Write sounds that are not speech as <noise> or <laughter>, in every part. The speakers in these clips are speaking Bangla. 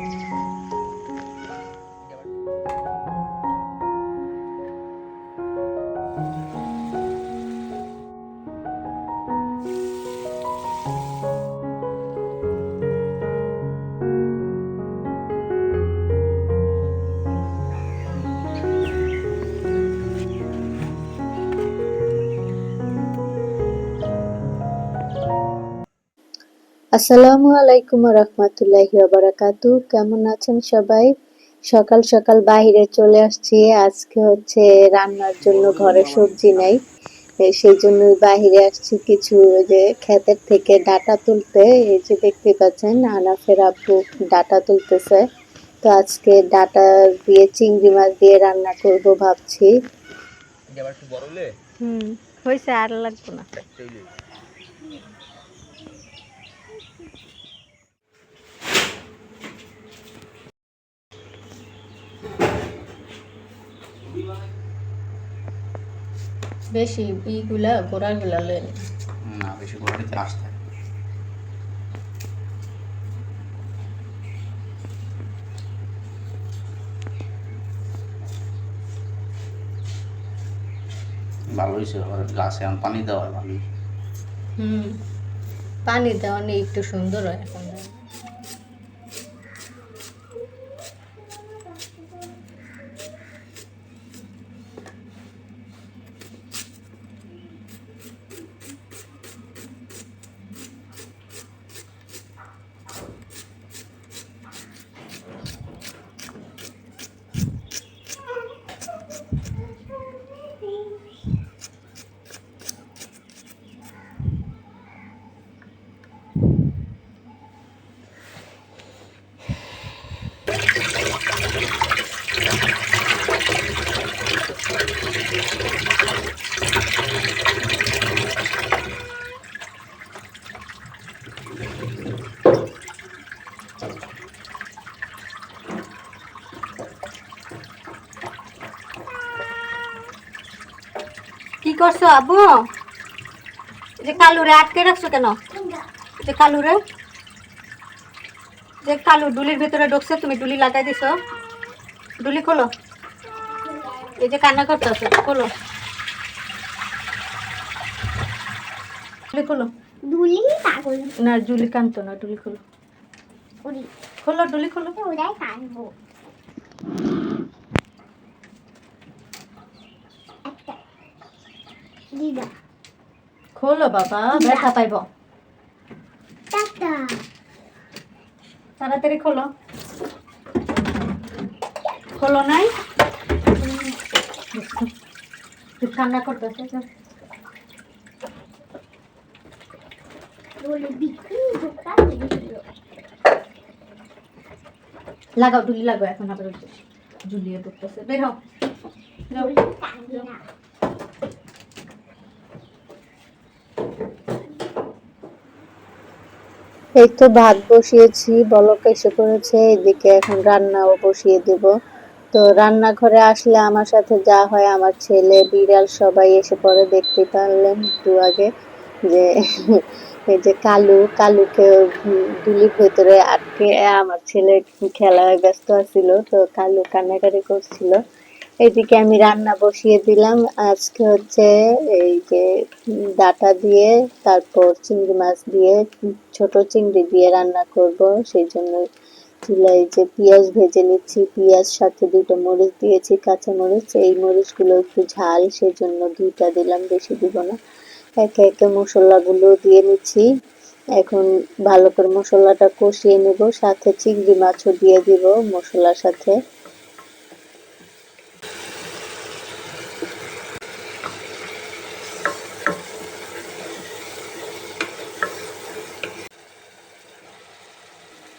Mm-hmm. আসসালামু আলাইকুম রহমতুল্লাহি বারাকাতু কেমন আছেন সবাই? সকাল সকাল বাইরে চলে আসছি। আজকে হচ্ছে রান্নার জন্য ঘরে সবজি নাই। সেই জন্য বাইরে আসছি কিছু ওই যে ক্ষেতের থেকে ডাটা তুলতে। এই যে দেখতে পাচ্ছেন আনাফের আব্বু ডাটা তুলতেছে। তো আজকে ডাটা দিয়ে চিংড়ি মাছ দিয়ে রান্না করব ভাবছি। হুম হয়েছে আর লাগবে না। বেশি ইগুলা গোড়াগুলা না। বেশি আসতে ভালো হয়েছে গাছে এখন পানি দেওয়া ভালো হুম পানি দেওয়া নেই একটু সুন্দর হয় এখন কি করছ আব্বু যে কালুরে আটকে রাখছো কেন? যে কালুরে। যে কালু ডুলির ভিতরে ঢুকছে তুমি ডুলি লাগাই দিছো। ডুলি খোলো। এই যে কান্না করতেছো খোলো। ডুলি খোলো। পাগল। না ডুলি কানতো না ডুলি খোলো। খোলো ডুলি খোলো। ওরাই কানবো। দিদা খোলো বাবা ব্যথা পাইব টাটা তাড়াতাড়ি খোলো খোলো নাই কান্না করতেছে লাগাও ডুলি লাগাও এখন আবার ওই যে ঝুলিয়ে ঢুকতেছে বের হও। এই তো ভাত বসিয়েছি, বলক এসে পড়েছে, এদিকে এখন রান্নাও বসিয়ে দেব। তো রান্নাঘরে আসলে আমার সাথে যা হয় আমার ছেলে, বিড়াল সবাই এসে পড়ে, দেখতে পারলেন একটু আগে যে এই যে কালু, কালুকে দুলির ভেতরে আটকে, আমার ছেলে খেলায় ব্যস্ত আছিল, তো কালু কান্নাকাটি করছিল। এইদিকে আমি রান্না বসিয়ে দিলাম। আজকে হচ্ছে এই যে ডাটা দিয়ে, তারপর চিংড়ি মাছ দিয়ে, ছোট চিংড়ি দিয়ে রান্না করব। সেই জন্য চুলায় যে পেঁয়াজ ভেজে নিচ্ছি, পেঁয়াজ সাথে দুটো মরিচ দিয়েছি, কাঁচা মরিচ। এই মরিচগুলো একটু ঝাল সেই জন্য দুইটা দিলাম, বেশি দিব না। একে একে মশলাগুলো দিয়ে নিচ্ছি। এখন ভালো করে মশলাটা কষিয়ে নেব, সাথে চিংড়ি মাছও দিয়ে দিব মশলার সাথে।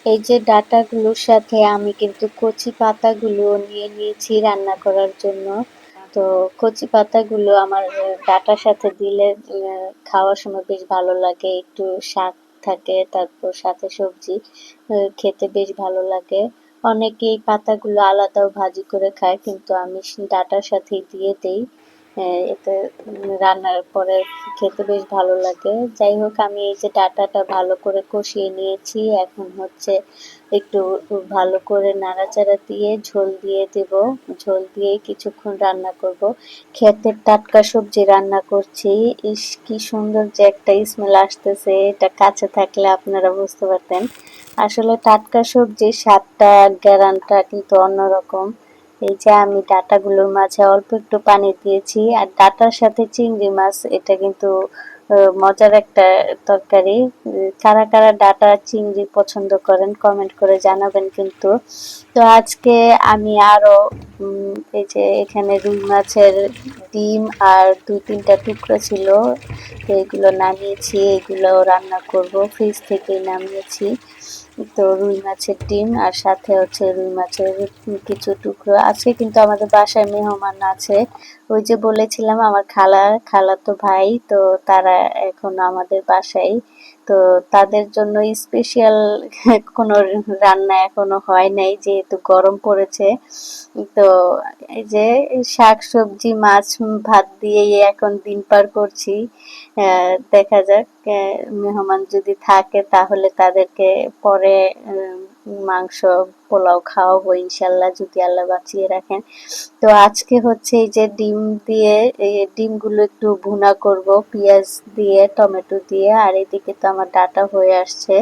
এই যে ডাটাগুলোর সাথে আমি কিন্তু কচি পাতাগুলো নিয়ে নিয়েছি রান্না করার জন্য। তো কচি পাতাগুলো আমার ডাটার সাথে দিলে খাওয়ার সময় বেশ ভালো লাগে। একটু শাক থাকে, তারপর সাথে সবজি খেতে বেশ ভালো লাগে। অনেকে এই পাতাগুলো আলাদাও ভাজি করে খায়, কিন্তু আমি ডাটার সাথেই দিয়ে দেই। এতে রান্নার পরে খেতে বেশ ভালো লাগে। যাই হোক, আমি এই যে ডাটাটা ভালো করে কষিয়ে নিয়েছি। এখন হচ্ছে একটু ভালো করে নাড়াচাড়া দিয়ে ঝোল দিয়ে দেব। ঝোল দিয়ে কিছুক্ষণ রান্না করব। ক্ষেতের টাটকা সবজি রান্না করছি। ইস, কি সুন্দর যে একটা স্মেল আসতেছে। এটা কাছে থাকলে আপনারা বুঝতে পারতেন। আসলে টাটকা সবজির স্বাদটা, গ্যারানটা কিন্তু অন্যরকম। এই যে আমি ডাটাগুলোর মাঝে অল্প একটু পানি দিয়েছি, আর ডাটার সাথে চিংড়ি মাছ, এটা কিন্তু মজার একটা তরকারি। কারা কারা ডাটা চিংড়ি পছন্দ করেন কমেন্ট করে জানাবেন কিন্তু। তো আজকে আমি আরও এই যে এখানে রুই মাছের ডিম আর দুই তিনটা টুকরো ছিল তো এগুলো নামিয়েছি, এগুলো রান্না করব, ফ্রিজ থেকেই নামিয়েছি। তো রুই মাছের ডিম আর সাথে হচ্ছে রুই মাছের কিছু টুকরো আছে, কিন্তু আমাদের বাসায় মেহমান আছে। ওই যে বলেছিলাম, আমার খালা খালা তো ভাই, তো তারা এখন আমাদের বাসায় তো তাদের জন্য স্পেশাল <laughs> কোনো রান্না এখনও হয় নাই, যেহেতু গরম পড়েছে। তো এই যে শাক সবজি মাছ ভাত দিয়েই এখন দিন পার করছি। দেখা যাক মেহমান যদি থাকে তাহলে তাদেরকে পরে মাংস পোলাও খাওয়াবো ইনশাল্লাহ যদি আল্লাহ বাঁচিয়ে রাখেন। তো আজকে হচ্ছে এই যে ডিম দিয়ে এই ডিমগুলো একটু ভুনা করব পেঁয়াজ দিয়ে টমেটো দিয়ে। আর এদিকে তো আমার ডাটা হয়ে আসছে।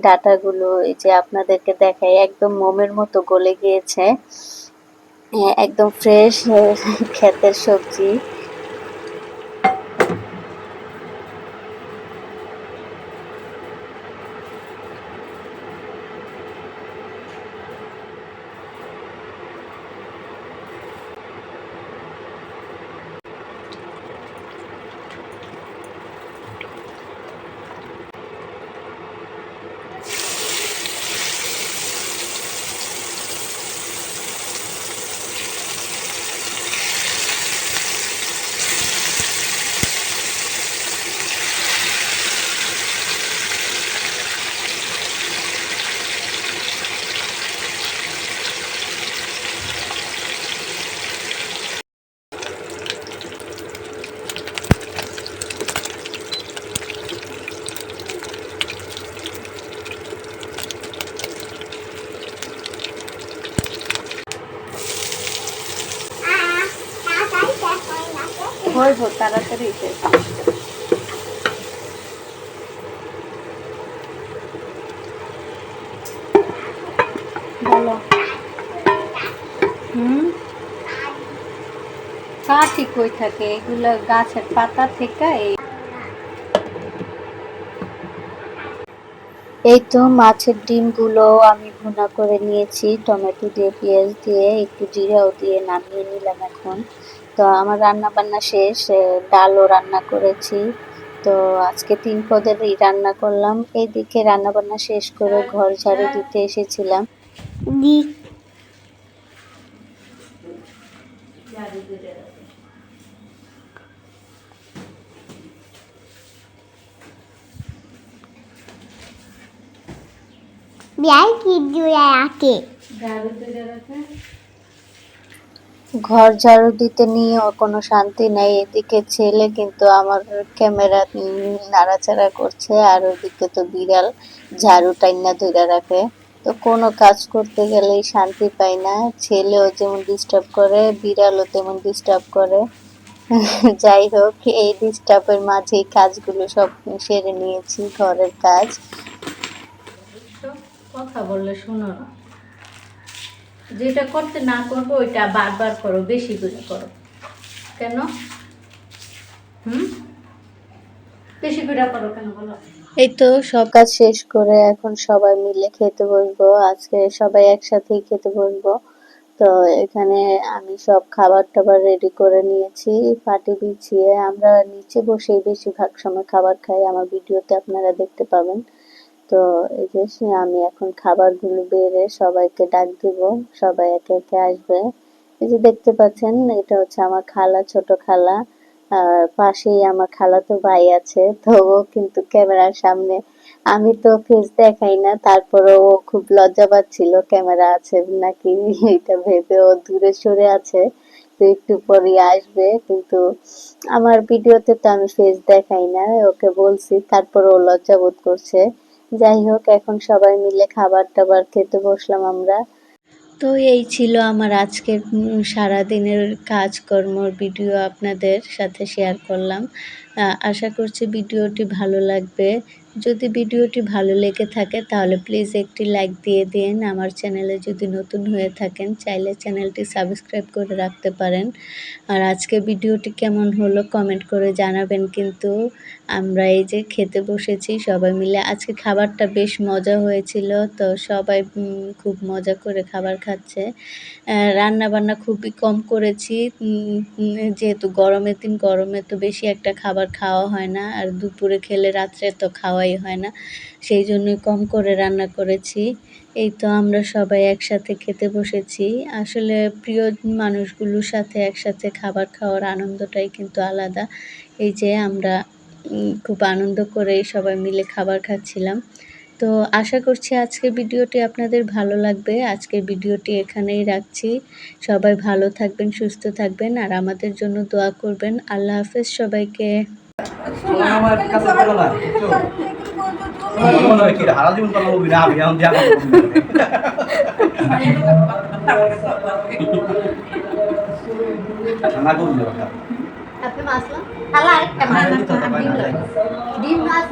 ডাটাগুলো এই যে আপনাদেরকে দেখাই একদম মোমের মতো গলে গিয়েছে। হ্যাঁ, একদম ফ্রেশ ক্ষেতের সবজি। হইব তাড়াতাড়ি বলো। হুম? কাঠি কই থাকে, এগুলো গাছের পাতা থেকে এই এই তো মাছের ডিমগুলো আমি ভুনা করে নিয়েছি, টমেটো দিয়ে, পেঁয়াজ দিয়ে, একটু জিরাও দিয়ে নামিয়ে নিলাম এখন। তো আমার রান্না বান্না শেষ ডালও রান্না করেছি। তো আজকে তিন পদেরই রান্না করলাম। এইদিকে রান্না বান্না শেষ করে ঘর ঝাড়ু দিতে এসেছিলাম। দি বিয়াই কি জুড়ে রাখে ঘর ঝাড়ু দিতে নিয়েও কোনো শান্তি নেই। এদিকে ছেলে কিন্তু আমার ক্যামেরা নাড়াচাড়া করছে আর ওদিকে তো বিড়াল ঝাড়ু টাইনা ধরে রাখে। তো কোনো কাজ করতে গেলেই শান্তি পাই না। ছেলেও যেমন ডিস্টার্ব করে, বিড়ালও তেমন ডিস্টার্ব করে। <laughs> যাই হোক, এই ডিস্টার্বের মাঝেই কাজগুলো সব সেরে নিয়েছি, ঘরের কাজ। কথা বললে শোনো। না যেটা করতে না করব, ওইটা বারবার করো, বেশি করে করো। কেন? হুম? বেশি করে করো কেন বলো? এই তো, সব কাজ শেষ করে এখন সবাই মিলে খেতে বসবো। আজকে সবাই একসাথেই খেতে বসবো। তো এখানে আমি সব খাবার টাবার রেডি করে নিয়েছি, পাটি বিছিয়ে। আমরা নিচে বসেই বেশিরভাগ সময় খাবার খাই। আমার ভিডিওতে আপনারা দেখতে পাবেন। তো এই যে সে- আমি এখন খাবারগুলো বেড়ে সবাইকে ডাক দিব, সবাই একে একে আসবে। এই যে দেখতে পাচ্ছেন, এটা হচ্ছে আমার খালা, ছোট খালা। আর পাশেই আমার খালা তো ভাই আছে, তো ও কিন্তু ক্যামেরার সামনে। আমি তো ফেস দেখাই না তারপরে ও খুব লজ্জা পাচ্ছিল, ক্যামেরা আছে নাকি? এটা ভেবে ও দূরে সরে আছে একটু একটু পরে আসবে। কিন্তু আমার ভিডিওতে তো আমি ফেস দেখাই না, ওকে বলছি তারপর ও লজ্জা বোধ করছে। যাই হোক এখন সবাই মিলে খাবার টাবার খেতে বসলাম আমরা। তো এই ছিল আমার আজকের সারাদিনের কাজকর্মর ভিডিও আপনাদের সাথে শেয়ার করলাম। আশা করছি ভিডিওটি ভালো লাগবে। যদি ভিডিওটি ভালো লেগে থাকে, তাহলে প্লিজ একটি লাইক দিয়ে দিন। আমার চ্যানেলে যদি নতুন হয়ে থাকেন, চাইলে চ্যানেলটি সাবস্ক্রাইব করে রাখতে পারেন। আর আজকে ভিডিওটি কেমন হলো কমেন্ট করে জানাবেন কিন্তু। আমরা এই যে খেতে বসেছি, সবাই মিলে আজকে খাবারটা বেশ মজা হয়েছিল। তো সবাই খুব মজা করে খাবার খাচ্ছে। রান্না বান্না খুবই কম করেছি। যেহেতু গরমের দিন, গরমে তো বেশি একটা খাবার খাওয়া হয় না। আর দুপুরে খেলে রাত্রে তো খাওয়াই হয় না। সেই জন্যই কম করে রান্না করেছি। এই তো আমরা সবাই একসাথে খেতে বসেছি। আসলে প্রিয় মানুষগুলোর সাথে একসাথে খাবার খাওয়ার আনন্দটাই কিন্তু আলাদা। এই যে আমরা খুব আনন্দ করে সবাই মিলে খাবার খাচ্ছিলাম। তো আশা করছি আজকের ভিডিওটি আপনাদের ভালো লাগবে। আজকের ভিডিওটি এখানেই রাখছি। সবাই ভালো থাকবেন, সুস্থ থাকবেন, আর আমাদের জন্য দোয়া করবেন। আল্লাহ হাফেজ সবাইকে। আমার কাছে বলো না। মনে হয় কি হারা জীবন পালাবো বিনা আমি এখন দিয়া না করুন কথা। আপনি মাছ না? খালা আরেকটা মাছ। ডিম মাছ